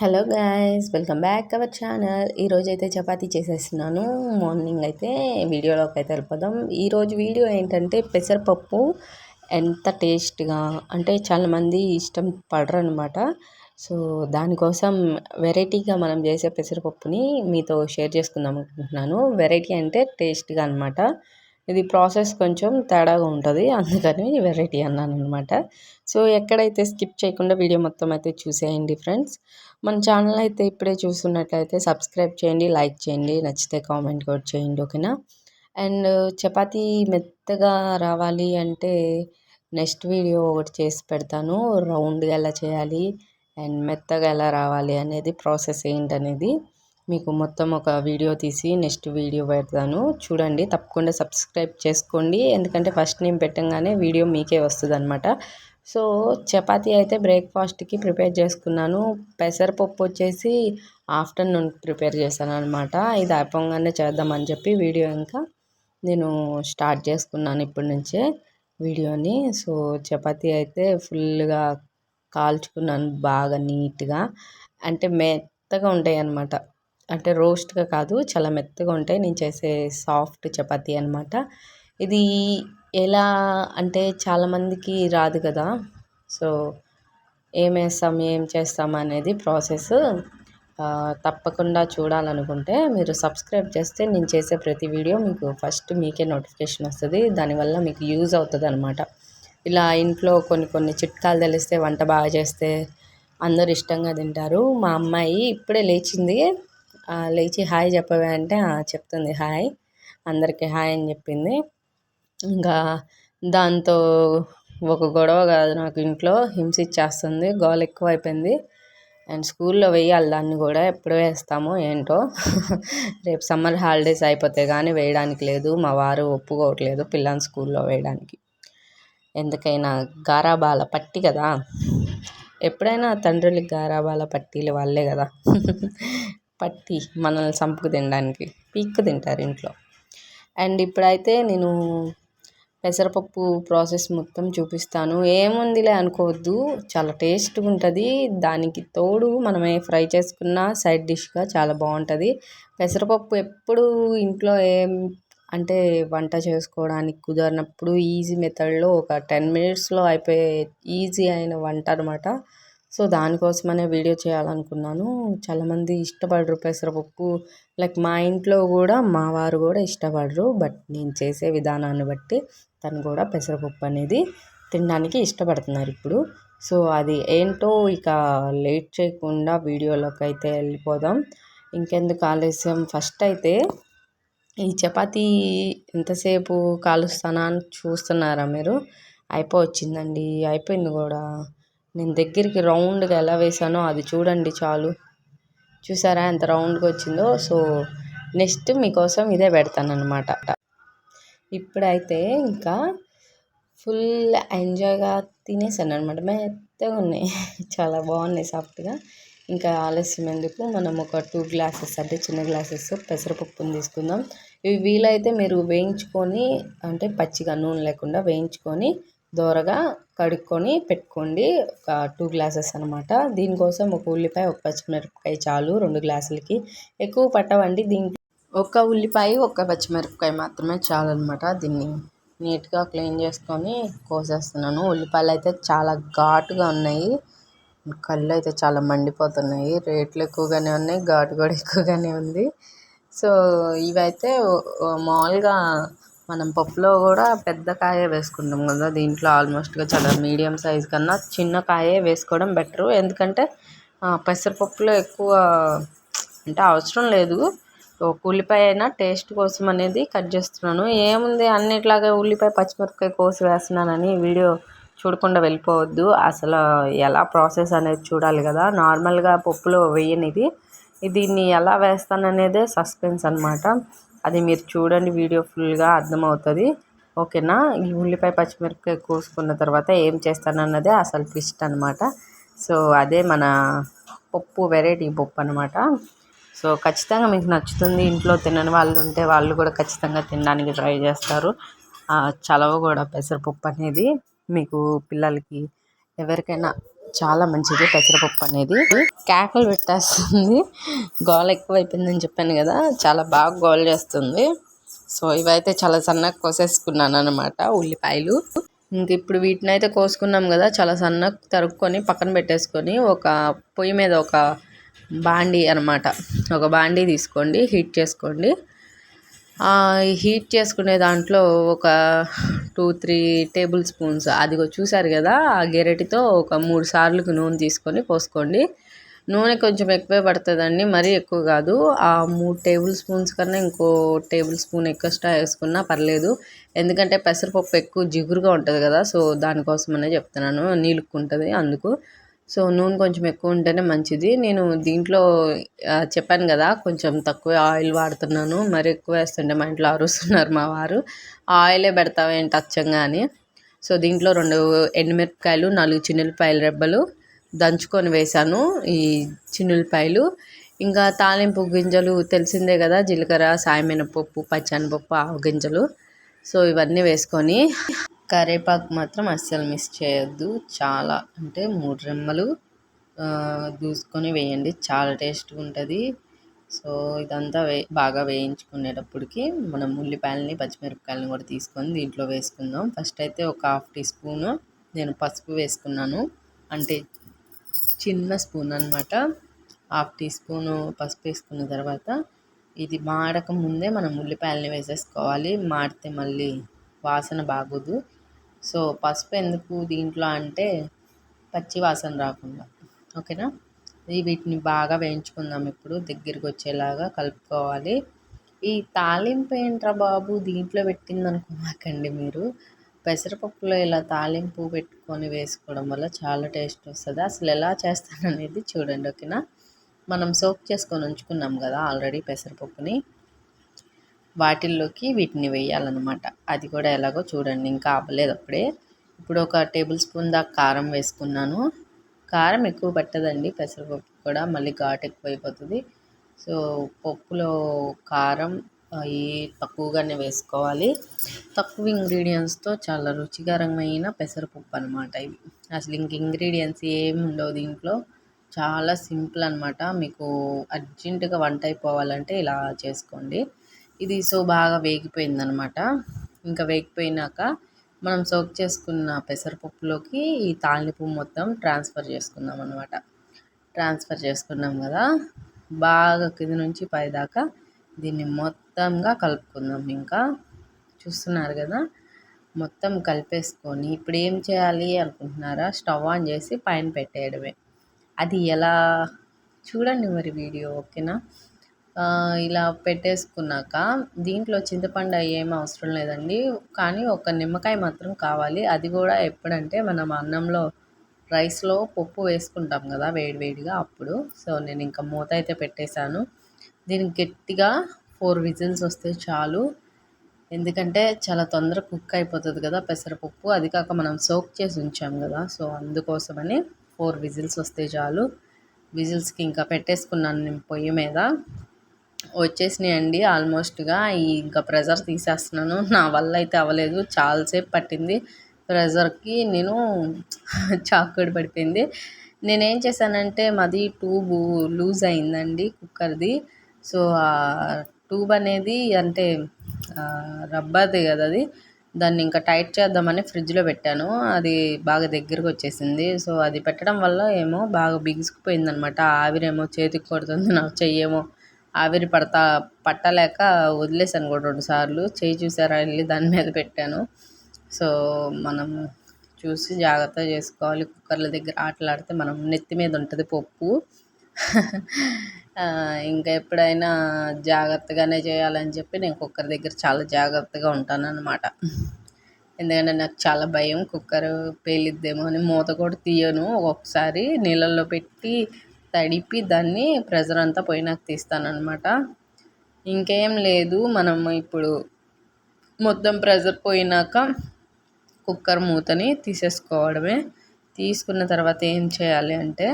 Hello guys welcome back our channel ఈరోజు అయితే చపాతీ చేసేస్తున్నాను. మార్నింగ్ అయితే వీడియోలోకి అయితే వెళ్ళిపోదాం. ఈరోజు వీడియో ఏంటంటే పెసరపప్పు ఎంత టేస్ట్గా అంటే చాలామంది ఇష్టం పడరు అనమాట సో దానికోసం వెరైటీగా మనం చేసే పెసరపప్పుని మీతో షేర్ చేసుకుందాం అనుకుంటున్నాను. వెరైటీ అంటే టేస్ట్గా అనమాట ఇది ప్రాసెస్ కొంచెం తేడాగా ఉంటుంది. అందుకని వెరైటీ అన్నాను అనమాట సో ఎక్కడైతే స్కిప్ చేయకుండా వీడియో మొత్తం అయితే చూసేయండి ఫ్రెండ్స్. మన ఛానల్ అయితే ఇప్పుడే చూస్తున్నట్లయితే సబ్స్క్రైబ్ చేయండి లైక్ చేయండి నచ్చితే కామెంట్ కూడా చేయండి ఓకేనా? అండ్ చపాతీ మెత్తగా రావాలి అంటే నెక్స్ట్ వీడియో ఒకటి చేసి పెడతాను. రౌండ్గా ఎలా చేయాలి అండ్ మెత్తగా ఎలా రావాలి అనేది ప్రాసెస్ ఏంటనేది. మీకు మొత్తం ఒక వీడియో తీసి నెక్స్ట్ వీడియో పెడతాను. చూడండి తప్పకుండా సబ్స్క్రైబ్ చేసుకోండి. ఎందుకంటే ఫస్ట్ నేను పెట్టంగానే వీడియో మీకే వస్తుంది సో చపాతీ అయితే బ్రేక్ఫాస్ట్కి ప్రిపేర్ చేసుకున్నాను. పెసరపప్పు వచ్చేసి ఆఫ్టర్నూన్ ప్రిపేర్ చేశాను అనమాట ఇది అయిపోగానే చేద్దామని చెప్పి వీడియో ఇంకా నేను స్టార్ట్ చేసుకున్నాను ఇప్పటి నుంచే వీడియోని. సో చపాతీ అయితే ఫుల్గా కాల్చుకున్నాను బాగా నీట్గా. అంటే మెత్తగా ఉంటాయి అన్నమాట అంటే రోస్ట్గా కాదు చాలా మెత్తగా ఉంటాయి. నేను చేసే సాఫ్ట్ చపాతీ అనమాట ఇది ఎలా అంటే చాలామందికి రాదు కదా. సో ఏం వేస్తాం ఏం చేస్తాం అనేది ప్రాసెస్. తప్పకుండా చూడాలనుకుంటే మీరు సబ్స్క్రైబ్ చేస్తే నేను చేసే ప్రతి వీడియో మీకు ఫస్ట్ మీకే నోటిఫికేషన్ వస్తుంది. దానివల్ల మీకు యూజ్ అవుతుంది అనమాట ఇలా ఇంట్లో కొన్ని కొన్ని చిట్కాలు తెలిస్తే వంట బాగా చేస్తే అందరు ఇష్టంగా తింటారు. మా అమ్మాయి ఇప్పుడే లేచింది. లేచి హాయ్ చెప్పవే అంటే చెప్తుంది హాయ్. అందరికీ హాయ్ అని చెప్పింది. ఇంకా దాంతో ఒక గొడవ కాదు నాకు ఇంట్లో హింస ఇచ్చేస్తుంది ఎక్కువ అయిపోయింది అండ్ స్కూల్లో వేయాలి దాన్ని కూడా ఎప్పుడు వేస్తామో ఏంటో. రేపు సమ్మర్ హాలిడేస్ అయిపోతే కానీ వేయడానికి లేదు మా వారు ఒప్పుకోవట్లేదు పిల్లల్ని స్కూల్లో వేయడానికి. ఎందుకైనా గారాబాల పట్టి కదా. ఎప్పుడైనా తండ్రులకి గారాబాల పట్టీలు వాళ్ళే కదా. పట్టి మనల్ని చంపుకు తినడానికి పీక్కు తింటారు ఇంట్లో. అండ్ ఇప్పుడైతే నేను పెసరపప్పు ప్రాసెస్ మొత్తం చూపిస్తాను. ఏముందిలే అనుకోవద్దు. చాలా టేస్ట్గా ఉంటుంది. దానికి తోడు మనం ఏ ఫ్రై చేసుకున్న సైడ్ డిష్గా చాలా బాగుంటుంది. పెసరపప్పు ఎప్పుడు ఇంట్లో ఏం అంటే వంట చేసుకోవడానికి కుదరినప్పుడు ఈజీ మెథడ్లో ఒక టెన్ మినిట్స్లో అయిపోయే ఈజీ అయిన వంట అనమాట సో దానికోసమనే వీడియో చేయాలనుకున్నాను. చాలామంది ఇష్టపడరు పెసరపప్పు. లైక్ మా ఇంట్లో కూడా మా వారు కూడా ఇష్టపడరు. బట్ నేను చేసే విధానాన్ని బట్టి తను కూడా పెసరపప్పు అనేది తినడానికి ఇష్టపడుతున్నారు ఇప్పుడు. సో అది ఏంటో ఇక లేట్ చేయకుండా వీడియోలోకి అయితే వెళ్ళిపోదాం. ఇంకెందుకు ఆలస్యం? ఫస్ట్ అయితే ఈ చపాతీ ఎంతసేపు కాలుస్తానా అని చూస్తున్నారా మీరు? అయిపోవచ్చిందండి అయిపోయింది కూడా. నేను దగ్గరికి రౌండ్గా ఎలా వేసానో అది చూడండి చాలు. చూసారా ఎంత రౌండ్గా వచ్చిందో? సో నెక్స్ట్ మీకోసం ఇదే పెడతానమాట ఇప్పుడైతే ఇంకా ఫుల్ ఎంజాయ్గా తినేసాను అనమాట మెత్తగా ఉన్నాయి. చాలా బాగున్నాయి సాఫ్ట్గా. ఇంకా ఆలస్యం ఎందుకు? మనం ఒక టూ గ్లాసెస్ అంటే చిన్న గ్లాసెస్ పెసరపప్పుని తీసుకుందాం. ఇవి వీలైతే మీరు వేయించుకొని అంటే పచ్చిగా నూనె లేకుండా వేయించుకొని దోరగా కడుక్కొని పెట్టుకోండి. ఒక టూ గ్లాసెస్ అనమాట దీనికోసం ఒక ఉల్లిపాయ ఒక పచ్చిమిరపకాయ చాలు రెండు గ్లాసులకి ఎక్కువ పట్టవండి దీనికి. ఒక ఉల్లిపాయ ఒక పచ్చిమిరపకాయ మాత్రమే చాలు అనమాట దీన్ని. నీట్గా క్లీన్ చేసుకొని కోసేస్తున్నాను. ఉల్లిపాయలు అయితే చాలా ఘాటుగా ఉన్నాయి. కళ్ళు అయితే చాలా మండిపోతున్నాయి. రేట్లు ఎక్కువగానే ఉన్నాయి. ఘాటు కూడా ఎక్కువగానే ఉంది. సో ఇవైతే మామూలుగా మనం పప్పులో కూడా పెద్ద కాయ వేసుకుంటాం కదా దీంట్లో ఆల్మోస్ట్గా చాలా మీడియం సైజ్ కన్నా చిన్న కాయే వేసుకోవడం బెటరు ఎందుకంటే పెసరపప్పులో ఎక్కువ అంటే అవసరం లేదు. ఉల్లిపాయ అయినా టేస్ట్ కోసం అనేది కట్ చేస్తున్నాను. ఏముంది అన్నిట్లాగే ఉల్లిపాయ పచ్చిమిరపకాయ కోసి వేస్తున్నానని వీడియో చూడకుండా వెళ్ళిపోవద్దు. అసలు ఎలా ప్రాసెస్ అనేది చూడాలి కదా. నార్మల్గా పప్పులో వేయనిది. దీన్ని ఎలా వేస్తాననేదే సస్పెన్స్ అనమాట అది మీరు చూడండి వీడియో ఫుల్గా అర్థమవుతుంది. ఓకేనా? ఈ ఉల్లిపాయ పచ్చిమిరపకాయ కోసుకున్న తర్వాత ఏం చేస్తానన్నదే అసలు ట్విస్ట్ అనమాట సో అదే మన పప్పు వెరైటీ పప్పు అనమాట సో ఖచ్చితంగా మీకు నచ్చుతుంది. ఇంట్లో తినని వాళ్ళు ఉంటే వాళ్ళు కూడా ఖచ్చితంగా తినడానికి ట్రై చేస్తారు. చలవ కూడా పెసరపప్పు అనేది మీకు పిల్లలకి ఎవరికైనా చాలా మంచిది. పెసరపప్పు అనేది. కేకలు పెట్టేస్తుంది. గోల ఎక్కువైపోయిందని చెప్పాను కదా. చాలా బాగా గోల చేస్తుంది. సో ఇవైతే చాలా సన్నగా కోసేసుకున్నాను అనమాట ఉల్లిపాయలు. ఇంక ఇప్పుడు వీటిని అయితే కోసుకున్నాం కదా. చాలా సన్నగా తరుక్కొని పక్కన పెట్టేసుకొని ఒక పొయ్యి మీద ఒక బాండీ అనమాట ఒక బాండీ తీసుకోండి. హీట్ చేసుకోండి. హీట్ చేసుకునే దాంట్లో ఒక టూ త్రీ టేబుల్ స్పూన్స్ అదిగో చూసారు కదా ఆ గెరటితో ఒక మూడు సార్లు నూనె తీసుకొని పోసుకోండి. నూనె కొంచెం ఎక్కువే పడుతుందండి మరీ ఎక్కువ కాదు. ఆ మూడు టేబుల్ స్పూన్స్ కన్నా ఇంకో టేబుల్ స్పూన్ ఎక్స్ట్రా వేసుకున్నా పర్లేదు. ఎందుకంటే పెసరపప్పు ఎక్కువ జిగురుగా ఉంటుంది కదా సో దానికోసమనే చెప్తున్నాను. నీలుక్కుంటుంది అందుకు. సో నూనె కొంచెం ఎక్కువ ఉంటేనే మంచిది. నేను దీంట్లో చెప్పాను కదా కొంచెం తక్కువ ఆయిల్ వాడుతున్నాను. మరి ఎక్కువ వేస్తుంటే మా ఇంట్లో అరుస్తున్నారు మా వారు. ఆయిలే పెడతావేంటి అచ్చంగా అని. సో దీంట్లో రెండు ఎండుమిరపకాయలు నాలుగు చిన్నపాయల రెబ్బలు దంచుకొని వేసాను ఈ చిన్నులపాయలు. ఇంకా తాలింపు గింజలు తెలిసిందే కదా జీలకర్ర సాయమినపప్పు పచ్చనిపప్పు ఆవు గింజలు. సో ఇవన్నీ వేసుకొని కరివేపాకు మాత్రం అస్సలు మిస్ చేయొద్దు. చాలా అంటే మూడు రెమ్మలు దూసుకొని వేయండి. చాలా టేస్ట్గా ఉంటుంది. సో ఇదంతా వే బాగా వేయించుకునేటప్పటికి మనం ఉల్లిపాయలని పచ్చిమిరపకాయలని కూడా తీసుకొని దీంట్లో వేసుకుందాం. ఫస్ట్ అయితే ఒక హాఫ్ టీ స్పూను నేను పసుపు వేసుకున్నాను. అంటే చిన్న స్పూన్ అనమాట హాఫ్ టీ స్పూను పసుపు వేసుకున్న తర్వాత ఇది మాడక ముందే మనం ఉల్లిపాయలని వేసేసుకోవాలి. మాడితే మళ్ళీ వాసన బాగోదు. సో పసుపు ఎందుకు దీంట్లో అంటే పచ్చి వాసన రాకుండా ఓకేనా? వీటిని బాగా వేయించుకుందాం ఇప్పుడు దగ్గరికి వచ్చేలాగా కలుపుకోవాలి. ఈ తాలింపు ఏంట్రా బాబు? దీంట్లో పెట్టింది అనుకోమాకండి మీరు. పెసరపప్పులో ఇలా తాలింపు పెట్టుకొని వేసుకోవడం వల్ల చాలా టేస్ట్ వస్తుంది. అసలు ఎలా చేస్తాననేది చూడండి ఓకేనా? మనం సోప్ చేసుకొని ఉంచుకున్నాం కదా ఆల్రెడీ పెసరపప్పుని. వాటిల్లోకి వీటిని వేయాలన్నమాట. అది కూడా ఎలాగో చూడండి. ఇంకా అవ్వలేదు అప్పుడే. ఇప్పుడు ఒక టేబుల్ స్పూన్ దాకా కారం వేసుకున్నాను. కారం ఎక్కువ పట్టదండి. పెసరపప్పు కూడా మళ్ళీ ఘాటు ఎక్కువైపోతుంది. సో పప్పులో కారం అవి తక్కువగానే వేసుకోవాలి. తక్కువ ఇంగ్రీడియంట్స్తో చాలా రుచికరమైన పెసరపప్పు అనమాట ఇవి. అసలు ఇంక ఇంగ్రీడియంట్స్ ఏమి ఉండవు దీంట్లో. చాలా సింపుల్ అనమాట మీకు అర్జెంటుగా వంట అయిపోవాలంటే ఇలా చేసుకోండి. ఇది సో బాగా వేగిపోయిందనమాట. ఇంకా వేగిపోయినాక మనం సోక్ చేసుకున్న పెసరపప్పులోకి ఈ తాలింపు మొత్తం ట్రాన్స్ఫర్ చేసుకుందాం అనమాట ట్రాన్స్ఫర్ చేసుకున్నాం కదా బాగా కింది నుంచి పైదాకా దీన్ని మొత్తంగా కలుపుకుందాం. ఇంకా చూస్తున్నారు కదా మొత్తం కలిపేసుకొని ఇప్పుడు ఏం చేయాలి అనుకుంటున్నారా స్టవ్ ఆన్ చేసి పైన పెట్టేయడమే. అది ఎలా? చూడండి మరి వీడియో ఓకేనా? ఇలా పెట్టేసుకున్నాక దీంట్లో చింతపండు ఏం అవసరం లేదండి. కానీ ఒక నిమ్మకాయ మాత్రం కావాలి. అది కూడా ఎప్పుడంటే మనం అన్నంలో రైస్లో పప్పు వేసుకుంటాం కదా వేడివేడిగా అప్పుడు. సో నేను ఇంకా మూత అయితే పెట్టేశాను. దీనికి గట్టిగా ఫోర్ విజిల్స్ వస్తే చాలు. ఎందుకంటే చాలా తొందరగా కుక్ అయిపోతుంది కదా పెసరపప్పు. అది కాక మనం సోక్ చేసి ఉంచాం కదా. సో అందుకోసమని ఫోర్ విజిల్స్ వస్తే చాలు. విజిల్స్కి ఇంకా పెట్టేసుకున్నాను నేను పొయ్యి మీద. వచ్చేసినాయండి ఆల్మోస్ట్గా. ఇంకా ప్రెజర్ తీసేస్తున్నాను. నా వల్ల అయితే అవ్వలేదు. చాలాసేపు పట్టింది ప్రెజర్కి. నేను చాకుడు పడిపోయింది. నేనేం చేశానంటే మాది ట్యూబు లూజ్ అయిందండి కుక్కర్ది. సో ఆ ట్యూబ్ అనేది అంటే రబ్బర్ది కదా అది. దాన్ని ఇంకా టైట్ చేద్దామని ఫ్రిడ్జ్లో పెట్టాను. అది బాగా దగ్గరకు వచ్చేసింది. సో అది పెట్టడం వల్ల ఏమో బాగా బిగుసుకుపోయింది అనమాట ఆవిరేమో చేతికి కొడుతుంది నాకు చెయ్యేమో ఆవిరి పడతా పట్టలేక వదిలేసాను కూడా రెండుసార్లు చేయి చూసారా వెళ్ళి దాని మీద పెట్టాను. సో మనం చూసి జాగ్రత్తగా చేసుకోవాలి. కుక్కర్ల దగ్గర ఆటలాడితే మనం నెత్తి మీద ఉంటుంది పప్పు. ఇంకా ఎప్పుడైనా జాగ్రత్తగానే చేయాలని చెప్పి నేను కుక్కర్ దగ్గర చాలా జాగ్రత్తగా ఉంటాను అనమాట ఎందుకంటే నాకు చాలా భయం. కుక్కర్ పేలిద్దేమో అని మూత కూడా తీయను. ఒక్కొక్కసారి నీళ్ళల్లో పెట్టి తడిపి దాన్ని ప్రెజర్ అంతా పోయినాక తీస్తానమాట ఇంకేం లేదు మనం ఇప్పుడు మొత్తం ప్రెజర్ పోయినాక కుక్కర్ మూతని తీసేసుకోవడమే. తీసుకున్న తర్వాత ఏం చేయాలి అంటే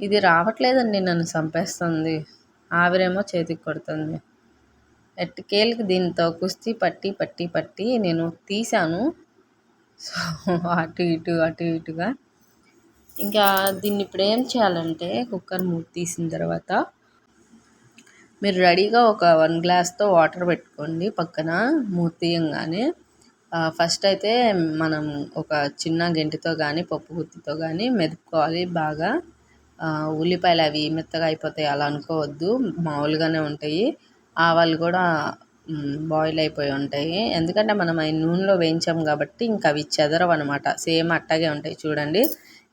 ఇది రావట్లేదండి నన్ను చంపేస్తుంది. ఆవిరేమో చేతికి కొడుతుంది. ఎట్టుకేళ్ళకి దీంతో కుస్తీ పట్టి పట్టి పట్టి నేను తీశాను. సో అటు ఇటు అటు ఇటుగా ఇంకా దీన్ని ఇప్పుడు ఏం చేయాలంటే కుక్కర్ మూత తీసిన తర్వాత మీరు రెడీగా ఒక వన్ గ్లాస్తో వాటర్ పెట్టుకోండి. పక్కన మూత తీయంగానే ఫస్ట్ అయితే మనం ఒక చిన్న గెంటితో కానీ పప్పు గుత్తితో కానీ మెదుపుకోవాలి. బాగా ఉల్లిపాయలు అవి మెత్తగా అయిపోతాయి అలా అనుకోవద్దు. మామూలుగానే ఉంటాయి. ఆవాలు కూడా బాయిల్ అయిపోయి ఉంటాయి. ఎందుకంటే మనం అవి నూనెలో వేయించాం కాబట్టి ఇంకా అవి చెదరవు అనమాట సేమ్ అట్టాగే ఉంటాయి. చూడండి.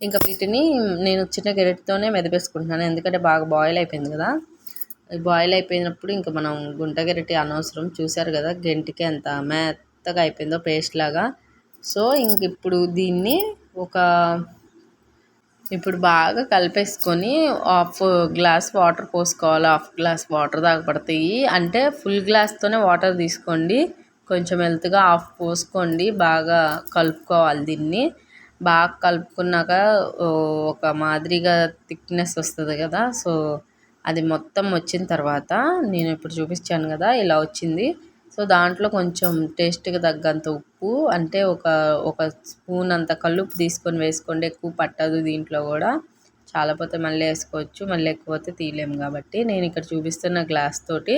ఇంకా వీటిని నేను చిన్న గెరెట్తోనే మెదిపేసుకుంటున్నాను. ఎందుకంటే బాగా బాయిల్ అయిపోయింది కదా. బాయిల్ అయిపోయినప్పుడు ఇంకా మనం గుంట గెరటి అనవసరం. చూసారు కదా గెంటికి ఎంత మెత్తగా అయిపోయిందో పేస్ట్ లాగా. సో ఇంక ఇప్పుడు దీన్ని ఒక ఇప్పుడు బాగా కలిపేసుకొని హాఫ్ గ్లాస్ వాటర్ పోసుకోవాలి. హాఫ్ గ్లాస్ వాటర్ దాకా పడతాయి. అంటే ఫుల్ గ్లాస్తోనే వాటర్ తీసుకోండి. కొంచెం హెల్త్గా హాఫ్ పోసుకోండి. బాగా కలుపుకోవాలి దీన్ని. బాగా కలుపుకున్నాక ఒక మాదిరిగా థిక్నెస్ వస్తుంది కదా సో అది మొత్తం వచ్చిన తర్వాత నేను ఇప్పుడు చూపించాను కదా ఇలా వచ్చింది. సో దాంట్లో కొంచెం టేస్ట్కి తగ్గంత ఉప్పు అంటే ఒక ఒక స్పూన్ అంత కల్లుప్పు తీసుకొని వేసుకోండి ఎక్కువ పట్టదు దీంట్లో కూడా. చాలా పోతే మళ్ళీ వేసుకోవచ్చు మళ్ళీ ఎక్కువ అయితే తీయలేము కాబట్టి నేను ఇక్కడ చూపిస్తున్న గ్లాస్ తోటి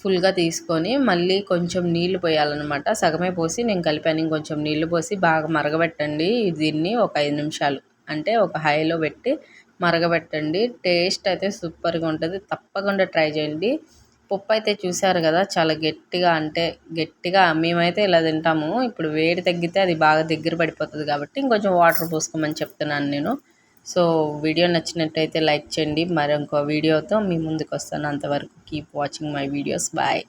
ఫుల్గా తీసుకొని మళ్ళీ కొంచెం నీళ్ళు పోయాలన్నమాట. సగమే పోసి నేను కలిపాను. ఇంకొంచెం నీళ్ళు పోసి బాగా మరగబెట్టండి దీన్ని ఒక ఐదు నిమిషాలు. అంటే ఒక హైలో పెట్టి మరగబెట్టండి. టేస్ట్ అయితే సూపర్గా ఉంటుంది. తప్పకుండా ట్రై చేయండి. పప్పు అయితే చూసారు కదా చాలా గట్టిగా అంటే గట్టిగా మేమైతే ఇలా తింటాము. ఇప్పుడు వేడి తగ్గితే అది బాగా దగ్గర పడిపోతుంది కాబట్టి ఇంకొంచెం వాటర్ పోసుకోమని చెప్తున్నాను నేను. సో వీడియో నచ్చినట్టయితే లైక్ చేయండి. మరి ఇంకో వీడియోతో మీ ముందుకు వస్తాను అంతవరకు keep watching my videos bye